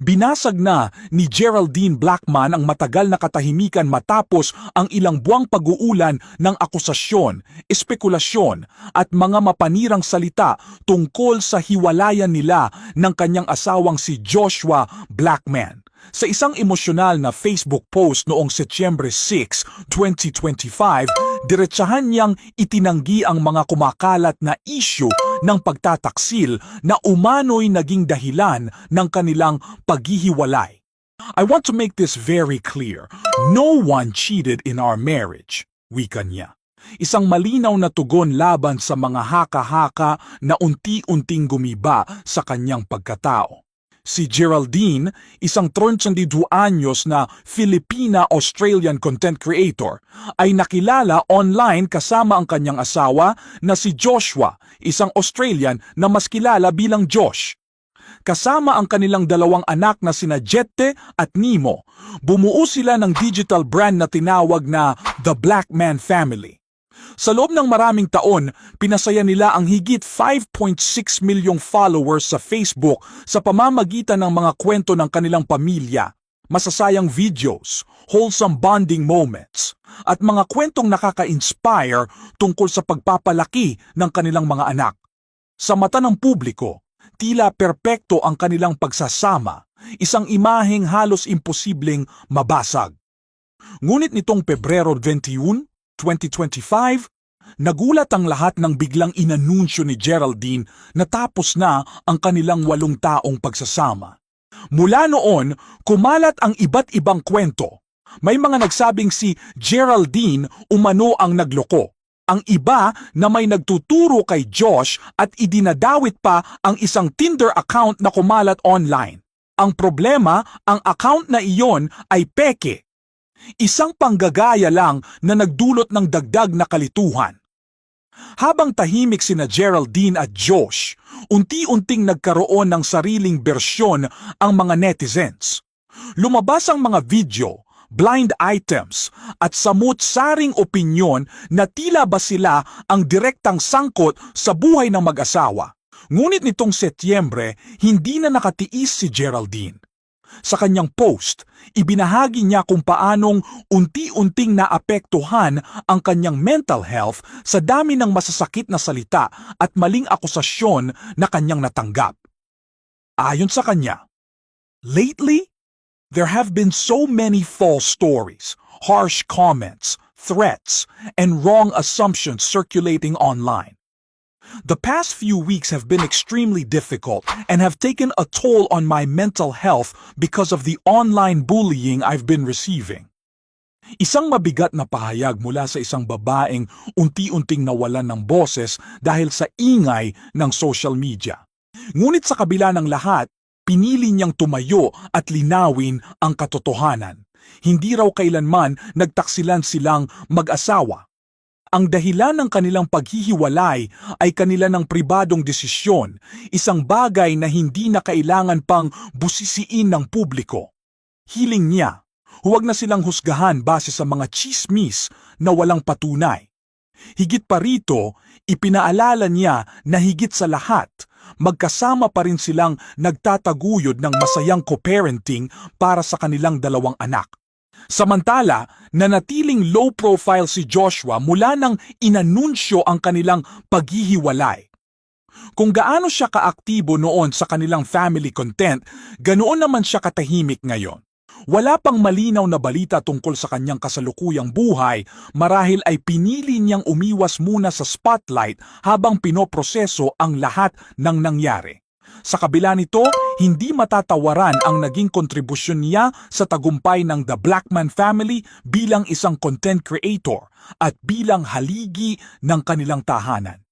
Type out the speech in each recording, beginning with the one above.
Binasag na ni Geraldine Blackman ang matagal na katahimikan matapos ang ilang buwang pag-uulan ng akusasyon, espekulasyon at mga mapanirang salita tungkol sa hiwalayan nila ng kanyang asawang si Joshua Blackman. Sa isang emosyonal na Facebook post noong Setyembre 6, 2025, diretsahan niyang itinanggi ang mga kumakalat na issue ng pagtataksil na umano'y naging dahilan ng kanilang paghihiwalay. I want to make this very clear. No one cheated in our marriage, wika niya. Isang malinaw na tugon laban sa mga haka-haka na unti-unting gumiba sa kanyang pagkatao. Si Geraldine, isang 32 anyos na Filipina-Australian content creator, ay nakilala online kasama ang kanyang asawa na si Joshua, isang Australian na mas kilala bilang Josh. Kasama ang kanilang dalawang anak na sina Jette at Nemo, bumuo sila ng digital brand na tinawag na The Black Man Family. Sa loob ng maraming taon, pinasaya nila ang higit 5.6 milyong followers sa Facebook sa pamamagitan ng mga kwento ng kanilang pamilya, masasayang videos, wholesome bonding moments, at mga kwentong nakaka-inspire tungkol sa pagpapalaki ng kanilang mga anak. Sa mata ng publiko, tila perpekto ang kanilang pagsasama, isang imaheng halos imposibleng mabasag. Ngunit nitong Pebrero 21, 2025, nagulat ang lahat ng biglang inanunsyo ni Geraldine na tapos na ang kanilang walong taong pagsasama. Mula noon, kumalat ang iba't ibang kwento. May mga nagsabing si Geraldine umano ang nagloko. Ang iba na may nagtuturo kay Josh at idinadawit pa ang isang Tinder account na kumalat online. Ang problema, ang account na iyon ay peke Isang panggagaya lang na nagdulot ng dagdag na kalituhan. Habang tahimik sina Geraldine at Josh, unti-unting nagkaroon ng sariling bersyon ang mga netizens. Lumabas ang mga video, blind items at samut-saring opinyon na tila ba sila ang direktang sangkot sa buhay ng mag-asawa. Ngunit nitong Setyembre, hindi na nakatiis si Geraldine. Sa kanyang post, ibinahagi niya kung paanong unti-unting naapektuhan ang kanyang mental health sa dami ng masasakit na salita at maling akusasyon na kanyang natanggap. Ayon sa kanya, Lately, there have been so many false stories, harsh comments, threats, and wrong assumptions circulating online. The past few weeks have been extremely difficult and have taken a toll on my mental health because of the online bullying I've been receiving. Isang mabigat na pahayag mula sa isang babaeng unti-unting nawalan ng boses dahil sa ingay ng social media. Ngunit sa kabila ng lahat, pinili niyang tumayo at linawin ang katotohanan. Hindi raw kailanman nagtaksilan silang mag-asawa ang dahilan ng kanilang paghihiwalay ay kanila ng pribadong desisyon, isang bagay na hindi na kailangan pang busisiin ng publiko. Hiling niya, huwag na silang husgahan base sa mga chismis na walang patunay. Higit pa rito, ipinaalala niya na higit sa lahat, magkasama pa rin silang nagtataguyod ng masayang co-parenting para sa kanilang dalawang anak. Samantala, nanatiling low profile si Joshua mula nang inanunsyo ang kanilang paghihiwalay. Kung gaano siya kaaktibo noon sa kanilang family content, ganoon naman siya katahimik ngayon. Wala pang malinaw na balita tungkol sa kanyang kasalukuyang buhay, marahil ay pinili niyang umiwas muna sa spotlight habang pinoproseso ang lahat ng nangyari. Sa kabila nito, hindi matatawaran ang naging kontribusyon niya sa tagumpay ng The Blackman family bilang isang content creator at bilang haligi ng kanilang tahanan.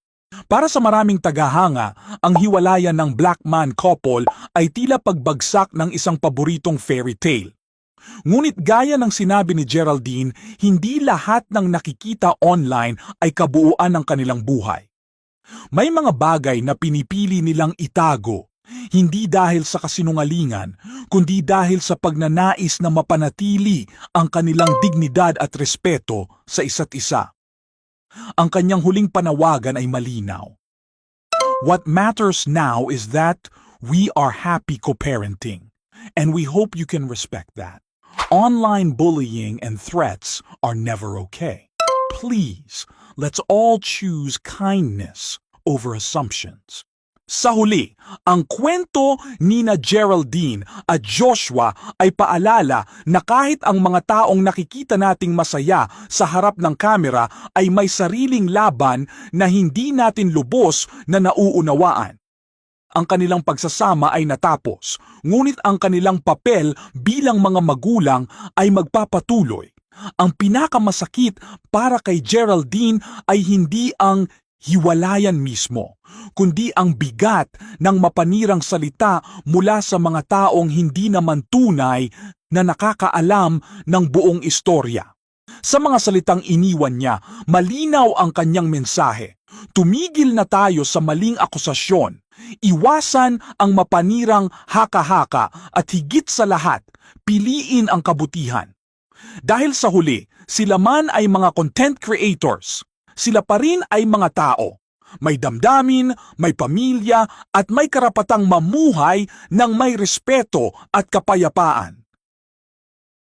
Para sa maraming tagahanga, ang hiwalayan ng Blackman couple ay tila pagbagsak ng isang paboritong fairy tale. Ngunit gaya ng sinabi ni Geraldine, hindi lahat ng nakikita online ay kabuuan ng kanilang buhay. May mga bagay na pinipili nilang itago, hindi dahil sa kasinungalingan, kundi dahil sa pagnanais na mapanatili ang kanilang dignidad at respeto sa isa't isa. Ang kanyang huling panawagan ay malinaw. What matters now is that we are happy co-parenting. and we hope you can respect that. Online bullying and threats are never okay. Please, let's all choose kindness over assumptions. Sa huli, ang kwento ni na Geraldine at Joshua ay paalala na kahit ang mga taong nakikita nating masaya sa harap ng kamera ay may sariling laban na hindi natin lubos na nauunawaan. Ang kanilang pagsasama ay natapos, ngunit ang kanilang papel bilang mga magulang ay magpapatuloy. Ang pinakamasakit para kay Geraldine ay hindi ang hiwalayan mismo, kundi ang bigat ng mapanirang salita mula sa mga taong hindi naman tunay na nakakaalam ng buong istorya. Sa mga salitang iniwan niya, malinaw ang kanyang mensahe. Tumigil na tayo sa maling akusasyon. Iwasan ang mapanirang haka-haka at higit sa lahat, piliin ang kabutihan. Dahil sa huli, sila man ay mga content creators. Sila pa rin ay mga tao. May damdamin, may pamilya, at may karapatang mamuhay ng may respeto at kapayapaan.